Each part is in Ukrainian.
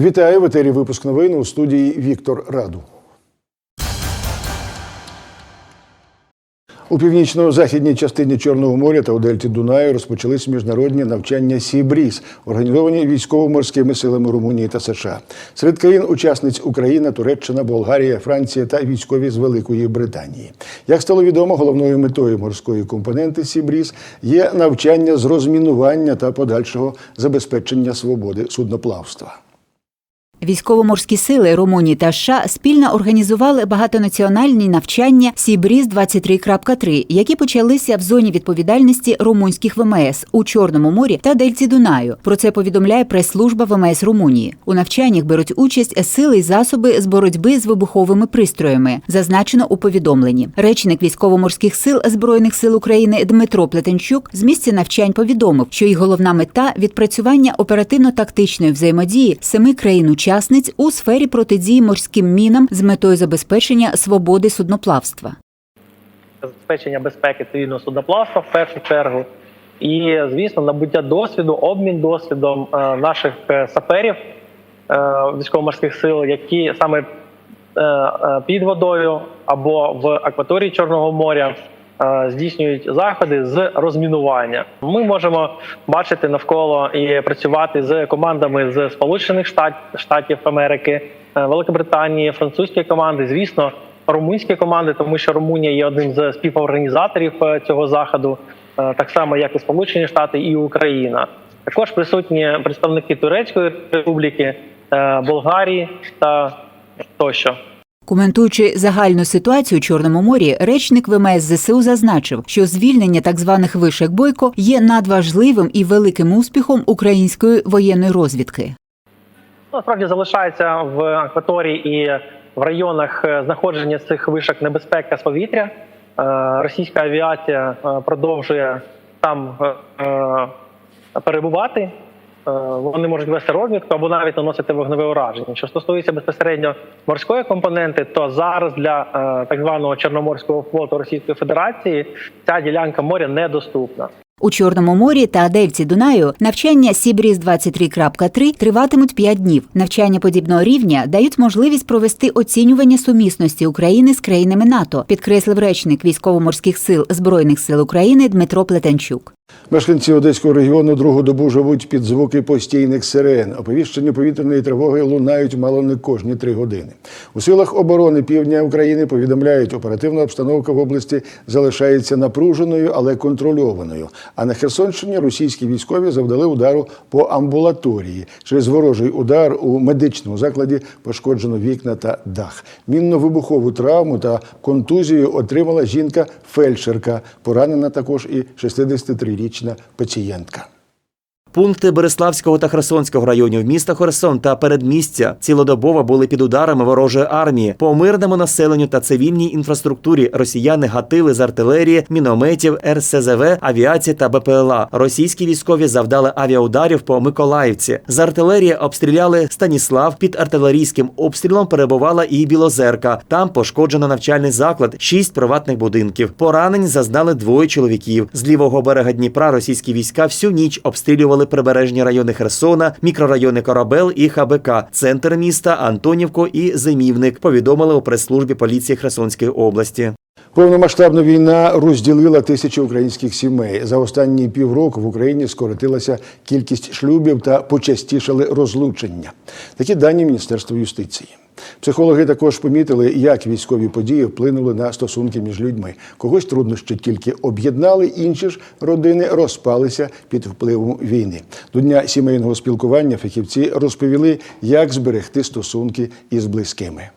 Вітаю в етері випуск новин у студії Віктор Раду. У північно-західній частині Чорного моря та у Дельті Дунаю розпочались міжнародні навчання Сібріз, організовані військово-морськими силами Румунії та США. Серед країн-учасниць Україна, Туреччина, Болгарія, Франція та військові з Великої Британії. Як стало відомо, головною метою морської компоненти Сібріз є навчання з розмінування та подальшого забезпечення свободи судноплавства. Військово-морські сили Румунії та США спільно організували багатонаціональні навчання Сібріз 23.3 які почалися в зоні відповідальності румунських ВМС у Чорному морі та Дельті Дунаю. Про це повідомляє прес-служба ВМС Румунії. У навчаннях беруть участь сили й засоби з боротьби з вибуховими пристроями, зазначено у повідомленні. Речник військово-морських сил збройних сил України Дмитро Плетенчук з місця навчань повідомив, що їх головна мета відпрацювання оперативно-тактичної взаємодії семи країн-учасниць у сфері протидії морським мінам з метою забезпечення свободи судноплавства. забезпечення безпеки цивільного судноплавства в першу чергу, і звісно, набуття досвіду, обмін досвідом е, наших е, саперів е, військово-морських сил, які саме під водою або в акваторії Чорного моря. Е, Здійснюють заходи з розмінування. Ми можемо бачити навколо і працювати з командами з Сполучених Штат, Штатів Америки, е, Великобританії, французькі команди, звісно, румунські команди, тому що Румунія є одним з співорганізаторів е, цього заходу, так само як і Сполучені Штати і Україна. Також присутні представники Турецької Республіки, Болгарії та тощо. Коментуючи загальну ситуацію у Чорному морі, речник ВМС ЗСУ зазначив, що звільнення так званих вишек бойко є надважливим і великим успіхом української воєнної розвідки. Насправді залишається в акваторії і в районах е, знаходження цих вишок небезпека з повітря. Е, Російська авіація е, продовжує там перебувати. Е, Вони можуть вести розвідку або навіть наносити вогневе ураження. Що стосується безпосередньо морської компоненти, то зараз для е, так званого Чорноморського флоту Російської Федерації ця ділянка моря недоступна. У Чорному морі та Дельті Дунаю навчання Сібріз 23.3 триватимуть 5 днів. Навчання подібного рівня дають можливість провести оцінювання сумісності України з країнами НАТО, підкреслив речник військово-морських сил збройних сил України Дмитро Плетенчук. Мешканці Одеського регіону другу добу живуть під звуки постійних сирен. Оповіщення повітряної тривоги лунають мало не кожні три години. У силах оборони півдня України повідомляють, оперативна обстановка в області залишається напруженою, але контрольованою. А на Херсонщині російські військові завдали удару по амбулаторії. Через ворожий удар у медичному закладі пошкоджено вікна та дах. Мінно-вибухову травму та контузію отримала жінка-фельдшерка. Поранена також і 63-річна пацієнтка. Пункти Береславського та Херсонського районів міста Херсон та передмістя цілодобово були під ударами ворожої армії. По мирному населенню та цивільній інфраструктурі росіяни гатили з артилерії, мінометів, РСЗВ, авіації та БПЛА. Російські військові завдали авіаударів по Миколаївці. З артилерії обстріляли Станіслав. Під артилерійським обстрілом перебувала і Білозерка. Там пошкоджено навчальний заклад, шість приватних будинків. Поранень зазнали двоє чоловіків. З лівого берега Дніпра російські війська всю ніч обстрілювали прибережні райони Херсона, мікрорайони Корабел і ХБК, центр міста, Антонівко і Зимівник. Повідомили у прес-службі поліції Херсонської області. Повномасштабна війна розділила тисячі українських сімей. За останні півроку в Україні скоротилася кількість шлюбів та почастішали розлучення. Такі дані Міністерства юстиції. Психологи також помітили, як військові події вплинули на стосунки між людьми. Когось труднощі тільки об'єднали, інші ж родини розпалися під впливом війни. До дня сімейного спілкування фахівці розповіли, як зберегти стосунки із близькими.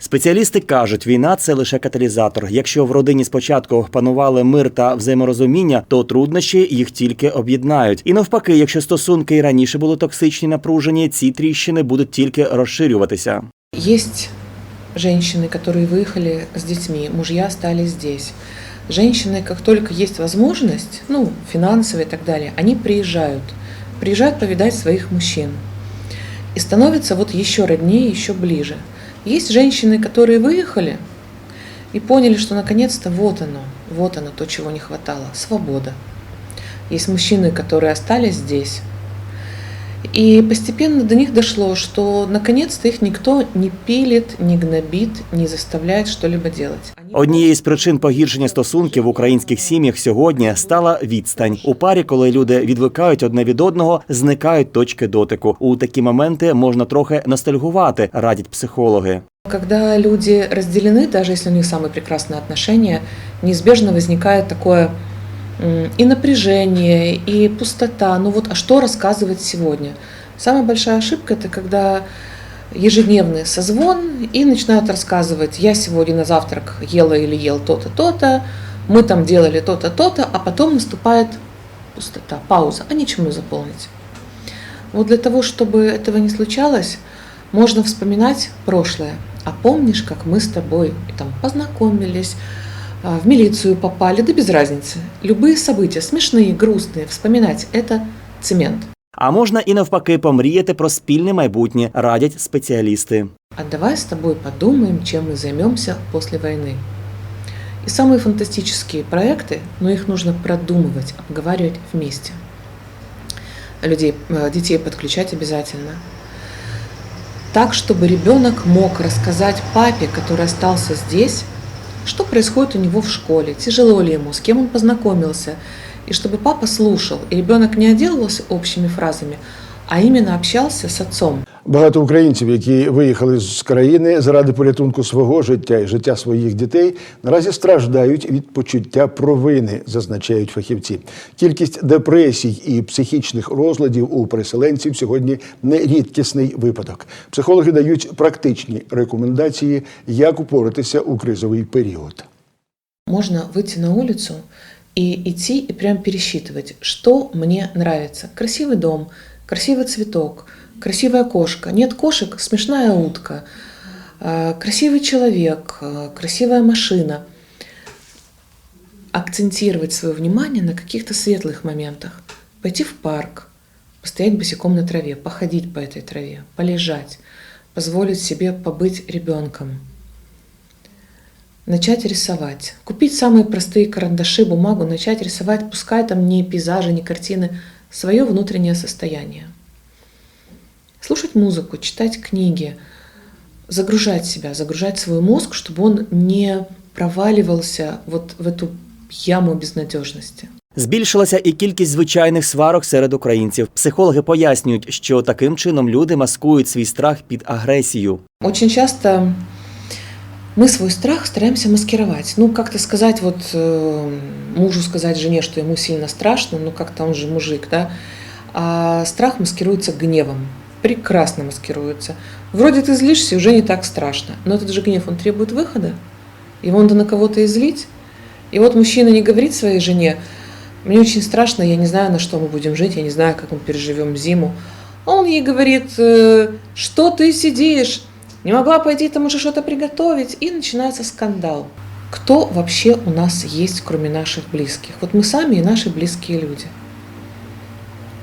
Спеціалісти кажуть, війна це лише каталізатор. Якщо в родині спочатку панували мир та взаєморозуміння, то труднощі їх тільки об'єднають. І навпаки, якщо стосунки і раніше були токсичні, напружені, ці тріщини будуть тільки розширюватися. Есть женщины, которые выехали с детьми, мужья остались здесь. Женщины, как только есть возможность, ну, финансовая и так далее, они приезжают. Приезжают повидать своих мужчин. И становятся вот еще роднее, еще ближе. Есть женщины, которые выехали и поняли, что наконец-то вот оно, вот оно то, чего не хватало, свобода. Есть мужчины, которые остались здесь И постепенно до них дошло, что наконец-то их никто не пилит, не гнобит, не заставляет что-либо делать. Они Однією з причин погіршення стосунків в українських сім'ях сьогодні стала відстань. У парі, коли люди відвикають одне від одного, зникають точки дотику. У такі моменти можна трохи ностальгувати, радять психологи. Когда люди разделены, даже если у них самые прекрасные отношения, неизбежно возникает такое м, и напряжение, и пустота. Ну вот, а что рассказывать сегодня? Самая большая ошибка – это когда ежедневный созвон и начинают рассказывать, я сегодня на завтрак ела или ел то-то, то-то, мы там делали то-то, то-то, а потом наступает пустота, пауза, а нечем ее заполнить. Вот для того, чтобы этого не случалось, можно вспоминать прошлое. А помнишь, как мы с тобой там познакомились, в милицию попали, да без разницы. Любые события, смешные, грустные, вспоминать – это цемент. А можна і навпаки помріяти про спільне майбутнє, радять спеціалісти. А давай с тобой подумаем, чем мы займемся после войны. И самые фантастические проекты, но их нужно продумывать, обговаривать вместе. Людей, э, детей подключать обязательно. Так, чтобы ребенок мог рассказать папе, который остался здесь, что происходит у него в школе, тяжело ли ему, с кем он познакомился. И чтобы папа слушал, и ребенок не отделывался общими фразами, а именно общался с отцом. Багато українців, які виїхали з країни заради порятунку свого життя і життя своїх дітей, наразі страждають від почуття провини, зазначають фахівці. Кількість депресій і психічних розладів у переселенців сьогодні не рідкісний випадок. Психологи дають практичні рекомендації, як упоратися у кризовий період. Можно выйти на улицу и идти и прям пересчитывать, что мне нравится. Красивый дом, красивый цветок, Красивая кошка. Нет кошек, смешная утка. э, Красивый человек, э, красивая машина. Акцентировать свое внимание на каких-то светлых моментах. Пойти в парк, постоять босиком на траве, походить по этой траве, полежать, позволить себе побыть ребенком начать рисовать. Купить самые простые карандаши, бумагу, начать рисовать, пускай там не пейзажи, не картины, свое внутреннее состояние. Слушать музыку, читать книги, загружать себя, загружать свой мозг, чтобы он не проваливался вот в эту яму безнадежности. Збільшилася і кількість звичайних сварок серед українців. Психологи пояснюють, що таким чином люди маскують свій страх під агресію. Очень часто мы свой страх стараемся маскировать. Ну, как-то сказать вот э, мужу сказать жене, что ему сильно страшно, ну как-то он же мужик, да. А страх маскируется гневом. Прекрасно маскируется. Вроде ты злишься, уже не так страшно. Но этот же гнев, он требует выхода. Его надо на кого-то излить. И вот мужчина не говорит своей жене, мне очень страшно, я не знаю, на что мы будем жить, я не знаю, как мы переживем зиму. Он ей говорит, «Э, что ты сидишь, не могла пойти там уже что-то приготовить, и начинается скандал. Кто вообще у нас есть, кроме наших близких? Вот мы сами и наши близкие люди.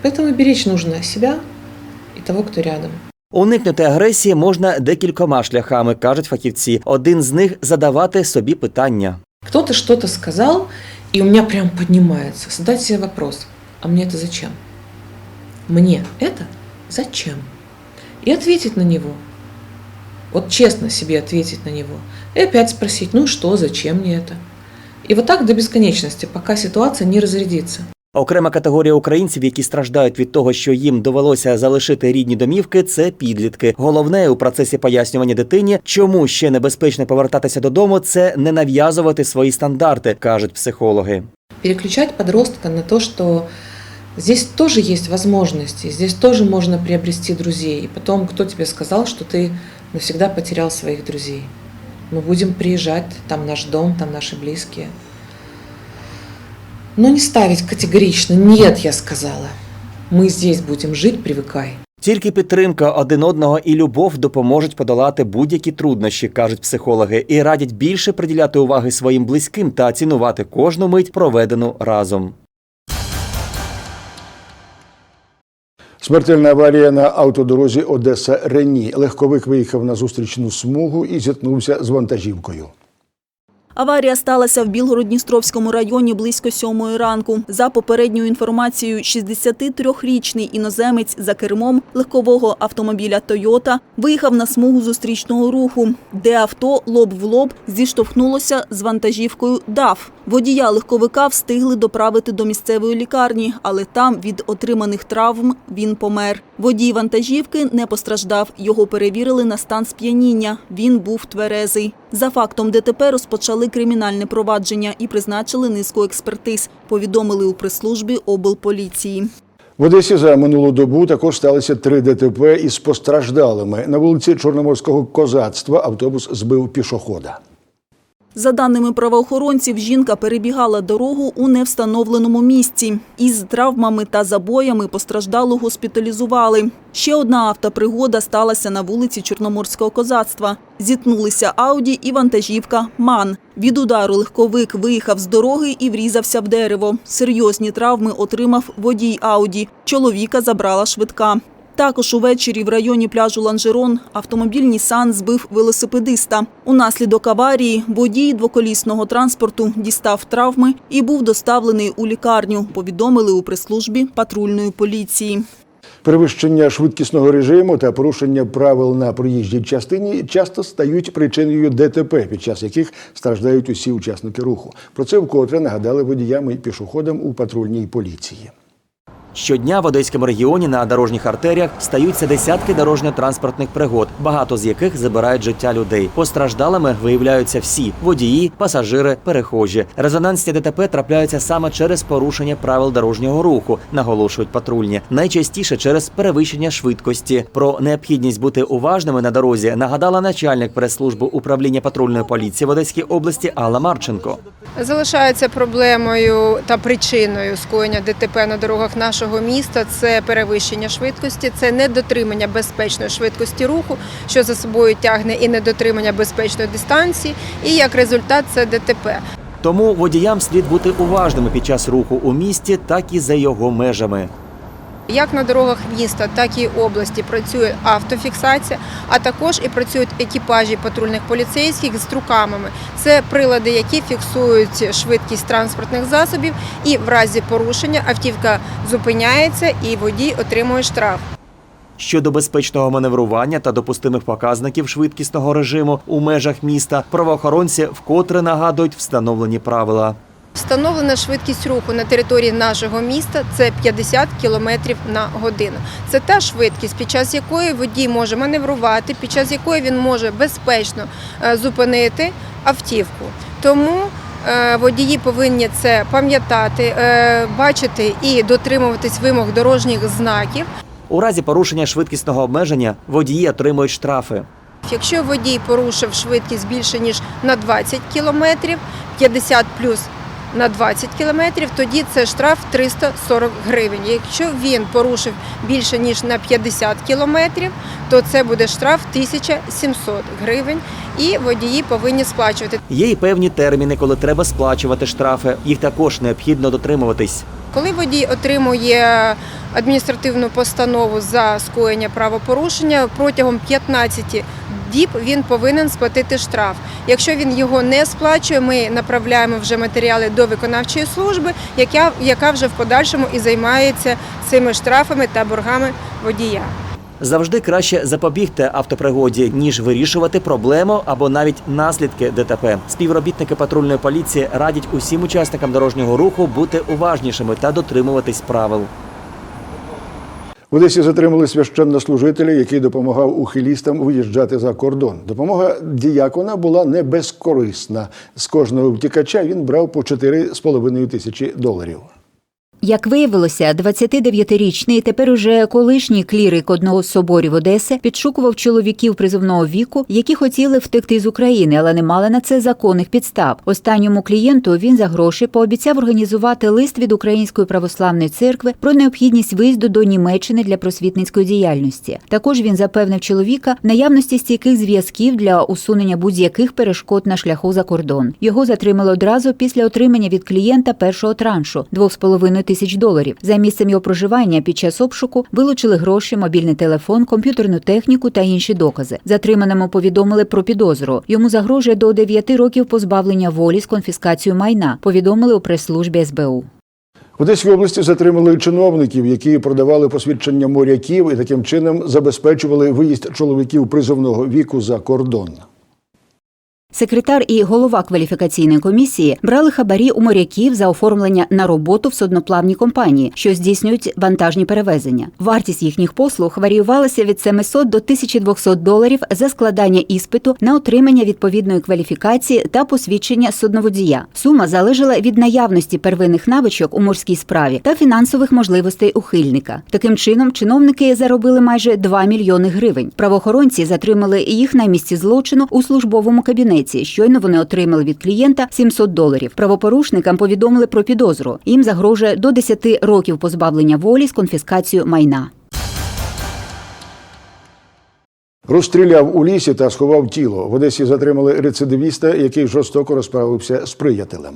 Поэтому беречь нужно себя того, кто рядом. Уникнути агресії можна декількома шляхами, кажуть фахівці. Один з них задавати собі питання. Кто-то что-то сказал, и у меня прям поднимается. Задать себе вопрос, а мне это зачем? Мне это зачем? И ответить на него. Вот честно себе ответить на него. И опять спросить, ну что, зачем мне это? И вот так до бесконечности, пока ситуация не разрядится. Окрема категорія українців, які страждають від того, що їм довелося залишити рідні домівки, це підлітки. Головне у процесі пояснювання дитині, чому ще небезпечно повертатися додому, це не нав'язувати свої стандарти, кажуть психологи. Переключать подростка на то, что здесь тоже есть возможности, здесь тоже можно приобрести друзей. И потом, кто тебе сказал, что ты навсегда потерял своих друзей? Мы будем приезжать, там наш дом, там наши близкие. Но не ставить категорично «нет», я сказала. Мы здесь будем жить, привыкай. Тільки підтримка один одного і любов допоможуть подолати будь-які труднощі, кажуть психологи, і радять більше приділяти уваги своїм близьким та цінувати кожну мить, проведену разом. Смертельна аварія на автодорозі Одеса Рені. Легковик виїхав на зустрічну смугу і зіткнувся з вантажівкою. Аварія сталася в Білгород-Дністровському районі близько сьомої ранку. За попередньою інформацією, 63-річний іноземець за кермом легкового автомобіля «Тойота» виїхав на смугу зустрічного руху, де авто лоб в лоб зіштовхнулося з вантажівкою «ДАФ». Водія легковика встигли доправити до місцевої лікарні, але там від отриманих травм він помер. Водій вантажівки не постраждав. Його перевірили на стан сп'яніння. Він був тверезий. За фактом ДТП розпочали кримінальне провадження і призначили низку експертиз, повідомили у прес-службі облполіції. В Одесі за минулу добу також сталися три ДТП із постраждалими. На вулиці Чорноморського козацтва автобус збив пішохода. За даними правоохоронців, жінка перебігала дорогу у невстановленому місці. Із травмами та забоями постраждалу госпіталізували. Ще одна автопригода сталася на вулиці Чорноморського козацтва. Зіткнулися Ауді і вантажівка «МАН». Від удару легковик виїхав з дороги і врізався в дерево. Серйозні травми отримав водій Ауді. Чоловіка забрала швидка. Також увечері в районі пляжу Ланжерон автомобіль «Нісан» збив велосипедиста. Унаслідок аварії водій двоколісного транспорту дістав травми і був доставлений у лікарню, повідомили у прес-службі патрульної поліції. Перевищення швидкісного режиму та порушення правил на проїжджій частині часто стають причиною ДТП, під час яких страждають усі учасники руху. Про це вкотре нагадали водіям і пішоходам у патрульній поліції. Щодня в Одеському регіоні на дорожніх артеріях стаються десятки дорожньо-транспортних пригод, багато з яких забирають життя людей. Постраждалими виявляються всі водії, пасажири, перехожі. Резонансні ДТП трапляються саме через порушення правил дорожнього руху, наголошують патрульні. Найчастіше через перевищення швидкості. Про необхідність бути уважними на дорозі нагадала начальник прес-служби управління патрульної поліції в Одеській області Алла Марченко. Залишається проблемою та причиною скоєння ДТП на дорогах нашого міста. Це перевищення швидкості, це недотримання безпечної швидкості руху, що за собою тягне і недотримання безпечної дистанції. І як результат це ДТП. Тому водіям слід бути уважними під час руху у місті, так і за його межами. Як на дорогах міста, так і області працює автофіксація, а також і працюють екіпажі патрульних поліцейських з трукамами. Це прилади, які фіксують швидкість транспортних засобів, і в разі порушення автівка зупиняється і водій отримує штраф. Щодо безпечного маневрування та допустимих показників швидкісного режиму у межах міста, правоохоронці вкотре нагадують встановлені правила. Встановлена швидкість руху на території нашого міста це 50 км на годину. Це та швидкість, під час якої водій може маневрувати, під час якої він може безпечно е, зупинити автівку. Тому е, водії повинні це пам'ятати, е, бачити і дотримуватись вимог дорожніх знаків. У разі порушення швидкісного обмеження водії отримують штрафи. Якщо водій порушив швидкість більше ніж на 20 км, 50 плюс на 20 кілометрів, тоді це штраф 340 гривень. Якщо він порушив більше ніж на 50 кілометрів, то це буде штраф 1700 гривень, і водії повинні сплачувати. Є й певні терміни, коли треба сплачувати штрафи. Їх також необхідно дотримуватись. Коли водій отримує адміністративну постанову за скоєння правопорушення протягом 15 діб він повинен сплатити штраф. Якщо він його не сплачує, ми направляємо вже матеріали до виконавчої служби, яка, вже в подальшому і займається цими штрафами та боргами водія. Завжди краще запобігти автопригоді, ніж вирішувати проблему або навіть наслідки ДТП. Співробітники патрульної поліції радять усім учасникам дорожнього руху бути уважнішими та дотримуватись правил. В Одесі затримали священнослужителя, який допомагав ухилістам виїжджати за кордон. Допомога діякона була не безкорисна. З кожного втікача він брав по 4,5 тисячі доларів. Як виявилося, 29-річний, тепер уже колишній клірик одного з соборів Одеси підшукував чоловіків призовного віку, які хотіли втекти з України, але не мали на це законних підстав. Останньому клієнту він за гроші пообіцяв організувати лист від Української православної церкви про необхідність виїзду до Німеччини для просвітницької діяльності. Також він запевнив чоловіка в наявності стійких зв'язків для усунення будь-яких перешкод на шляху за кордон. Його затримали одразу після отримання від клієнта першого траншу 2,5 тисяч доларів. За місцем його проживання під час обшуку вилучили гроші, мобільний телефон, комп'ютерну техніку та інші докази. Затриманому повідомили про підозру. Йому загрожує до 9 років позбавлення волі з конфіскацією майна. Повідомили у прес-службі СБУ. В Одеській області затримали чиновників, які продавали посвідчення моряків і таким чином забезпечували виїзд чоловіків призовного віку за кордон. Секретар і голова кваліфікаційної комісії брали хабарі у моряків за оформлення на роботу в судноплавні компанії, що здійснюють вантажні перевезення. Вартість їхніх послуг варіювалася від 700 до 1200 доларів за складання іспиту на отримання відповідної кваліфікації та посвідчення судноводія. Сума залежала від наявності первинних навичок у морській справі та фінансових можливостей ухильника. Таким чином, чиновники заробили майже 2 мільйони гривень. Правоохоронці затримали їх на місці злочину у службовому кабінеті. Щойно вони отримали від клієнта 700 доларів. Правопорушникам повідомили про підозру. Їм загрожує до 10 років позбавлення волі з конфіскацією майна. Розстріляв у лісі та сховав тіло. В Одесі затримали рецидивіста, який жорстоко розправився з приятелем.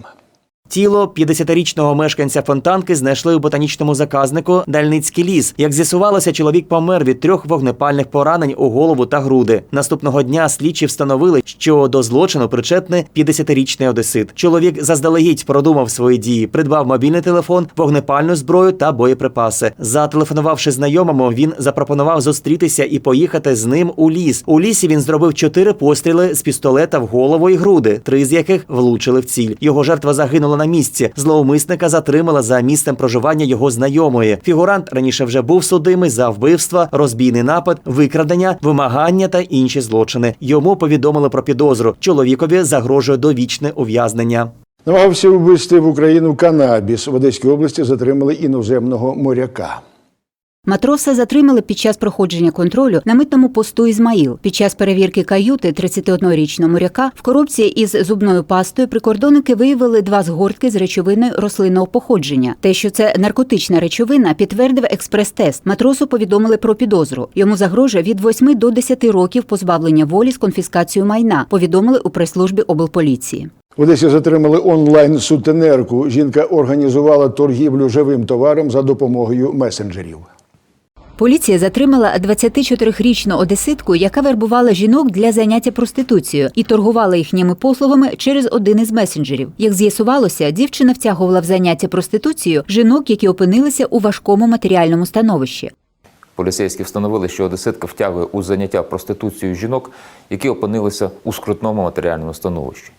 Тіло 50-річного мешканця Фонтанки знайшли у ботанічному заказнику Дальницький ліс. Як з'ясувалося, чоловік помер від трьох вогнепальних поранень у голову та груди. Наступного дня слідчі встановили, що до злочину причетний 50-річний одесит. Чоловік заздалегідь продумав свої дії, придбав мобільний телефон, вогнепальну зброю та боєприпаси. Зателефонувавши знайомому, він запропонував зустрітися і поїхати з ним у ліс. У лісі він зробив чотири постріли з пістолета в голову і груди, три з яких влучили в ціль. Його жертва загинула на місці. Зловмисника затримала за місцем проживання його знайомої. Фігурант раніше вже був судимий за вбивства, розбійний напад, викрадення, вимагання та інші злочини. Йому повідомили про підозру. Чоловікові загрожує довічне ув'язнення. Намагався ввести в Україну канабіс. В Одеській області затримали іноземного моряка. Матроса затримали під час проходження контролю на митному посту Ізмаїл. Під час перевірки каюти 31-річного моряка в коробці із зубною пастою прикордонники виявили два згортки з речовиною рослинного походження. Те, що це наркотична речовина, підтвердив експрес-тест. Матросу повідомили про підозру. Йому загрожує від 8 до 10 років позбавлення волі з конфіскацією майна. Повідомили у прес-службі облполіції. В Одесі затримали онлайн-сутенерку. Жінка організувала торгівлю живим товаром за допомогою месенджерів. Поліція затримала 24-річну одеситку, яка вербувала жінок для заняття проституцією і торгувала їхніми послугами через один із месенджерів. Як з'ясувалося, дівчина втягувала в заняття проституцією жінок, які опинилися у важкому матеріальному становищі. Поліцейські встановили, що одеситка втягує у заняття проституцією жінок, які опинилися у скрутному матеріальному становищі.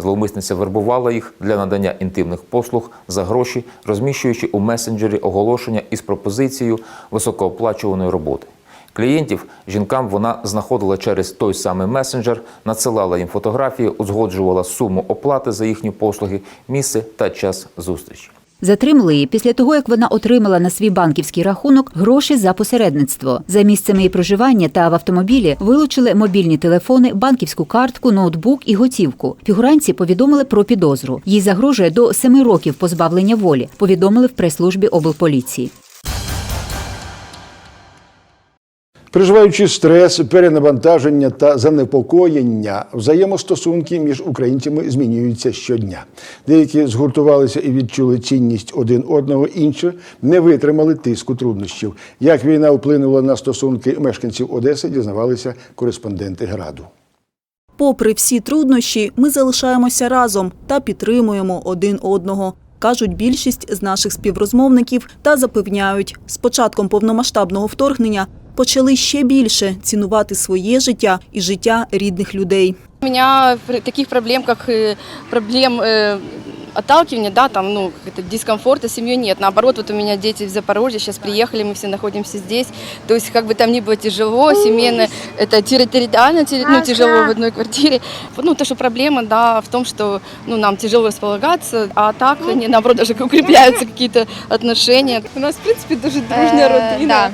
Зловмисниця вербувала їх для надання інтимних послуг за гроші, розміщуючи у месенджері оголошення із пропозицією високооплачуваної роботи. Клієнтів жінкам вона знаходила через той самий месенджер, надсилала їм фотографії, узгоджувала суму оплати за їхні послуги, місце та час зустрічі. Затримали її після того, як вона отримала на свій банківський рахунок гроші за посередництво. За місцем її проживання та в автомобілі вилучили мобільні телефони, банківську картку, ноутбук і готівку. Фігуранці повідомили про підозру. Їй загрожує до семи років позбавлення волі. Повідомили в прес-службі облполіції. Переживаючи стрес, перенавантаження та занепокоєння, взаємостосунки між українцями змінюються щодня. Деякі згуртувалися і відчули цінність один одного, інші не витримали тиску труднощів. Як війна вплинула на стосунки мешканців Одеси, дізнавалися кореспонденти Граду. Попри всі труднощі, ми залишаємося разом та підтримуємо один одного. Кажуть більшість з наших співрозмовників та запевняють, з початком повномасштабного вторгнення почали ще більше цінувати своє життя і життя рідних людей. У меня пр- таких проблем, как э, проблем э, отталкивания, да, там, ну, как-то дискомфорта с семьей нет. Наоборот, вот у меня дети в Запорожье, сейчас приехали, мы все находимся здесь. То есть, как бы там ни было тяжело, семейно, это территориально терри- ну, тяжело в одной квартире. Ну, то, что проблема, да, в том, что, ну, нам тяжело располагаться, а так, они, наоборот, даже укрепляются какие-то отношения. У нас, в принципі, дуже дружня Е, родина.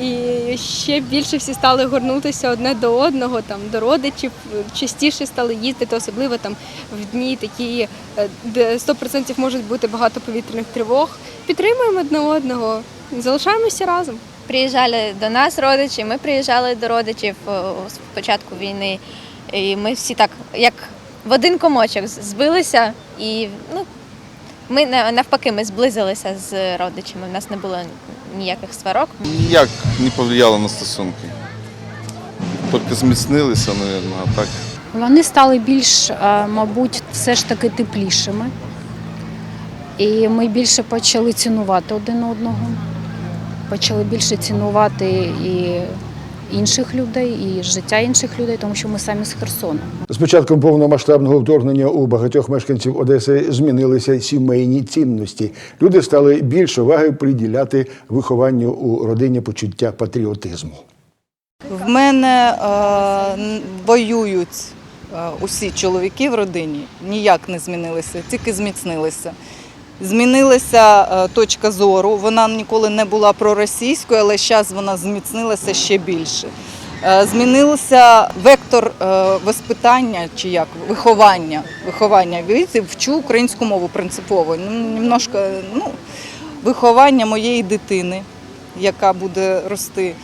І ще більше всі стали горнутися одне до одного, там до родичів, частіше стали їздити, особливо там в дні такі, е, де 100% можуть бути багато повітряних тривог. Підтримуємо одне одного, залишаємося разом. Приїжджали до нас родичі, ми приїжджали до родичів о, з початку війни. І ми всі так, як в один комочок, збилися і ну, Ми на- навпаки ми зблизилися з родичами. У нас не було ніяких сварок. Ніяк не повлияло на стосунки. Тільки зміцнилися, мабуть, а так. Вони стали більш, е, мабуть, все ж таки теплішими. І ми більше почали цінувати один одного. Почали більше цінувати і інших людей, і життя інших людей, тому що ми самі з Херсону. З початком повномасштабного вторгнення у багатьох мешканців Одеси змінилися сімейні цінності. Люди стали більше уваги приділяти вихованню у родині почуття патріотизму. В мене е, воюють е, усі чоловіки в родині, ніяк не змінилися, тільки зміцнилися. Змінилася е, точка зору. Вона ніколи не була проросійською, але зараз вона зміцнилася ще більше. Е, Змінився вектор е, воспитання чи як виховання. Виховання Видите, вчу українську мову принципово. Немножко ну, виховання моєї дитини, яка буде рости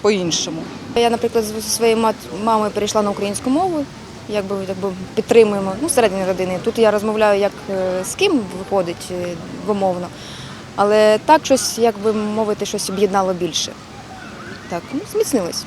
по-іншому. Я, наприклад, зі своєю мамою перейшла на українську мову, якби, якби підтримуємо ну, середньої родини. Тут я розмовляю як е, з ким виходить е, двомовно, але так щось, як би мовити, щось об'єднало більше. Так, ну, зміцнилось.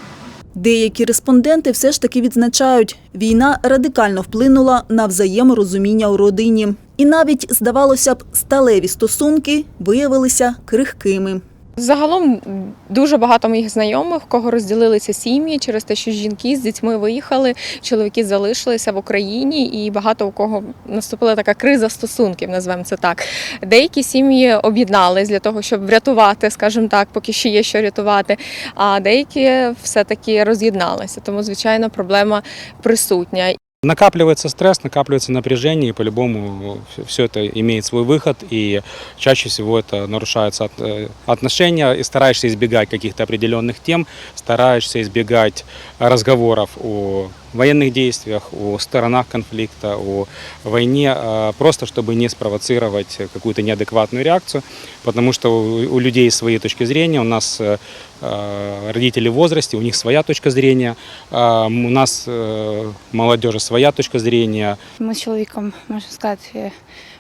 Деякі респонденти все ж таки відзначають, війна радикально вплинула на взаєморозуміння у родині. І навіть, здавалося б, сталеві стосунки виявилися крихкими. Загалом дуже багато моїх знайомих, в кого розділилися сім'ї через те, що жінки з дітьми виїхали, чоловіки залишилися в Україні, і багато у кого наступила така криза стосунків, назвемо це так. Деякі сім'ї об'єднались для того, щоб врятувати, скажімо так, поки ще є що рятувати. А деякі все-таки роз'єдналися. Тому, звичайно, проблема присутня. Накапливается стресс, накапливается напряжение, и по-любому все это имеет свой выход, и чаще всего это нарушаются э, отношения, и стараешься избегать каких-то определенных тем, стараешься избегать разговоров о военных действиях, о сторонах конфликта, о войне, э, просто чтобы не спровоцировать какую-то неадекватную реакцию, потому что у у людей свои точки зрения, у нас э, э, родители в возрасте, у них своя точка зрения, а, м, у нас э, молодежи своя точка зрения, Ми з чоловіком, можна сказати,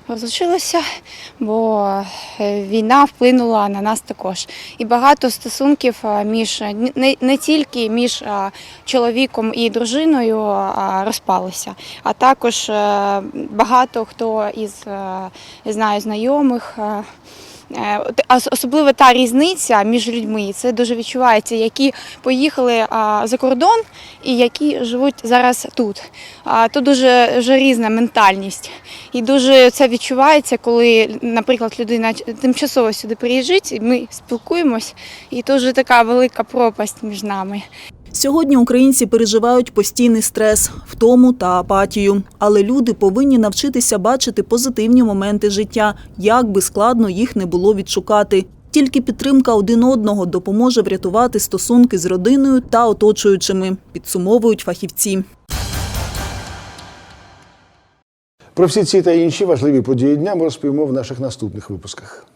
розлучилися, бо е, війна вплинула на нас також. І багато стосунків е, між не, не тільки між е, чоловіком і дружиною розпалися, а також е, багато хто із е, знаю знайомих. Е, Особливо та різниця між людьми, це дуже відчувається, які поїхали за кордон і які живуть зараз тут. Тут дуже, дуже різна ментальність. І дуже це відчувається, коли, наприклад, людина тимчасово сюди приїжджить, і ми спілкуємось, і дуже така велика пропасть між нами. Сьогодні українці переживають постійний стрес, втому та апатію. Але люди повинні навчитися бачити позитивні моменти життя, як би складно їх не було відшукати. Тільки підтримка один одного допоможе врятувати стосунки з родиною та оточуючими, підсумовують фахівці. Про всі ці та інші важливі події дня ми розповімо в наших наступних випусках.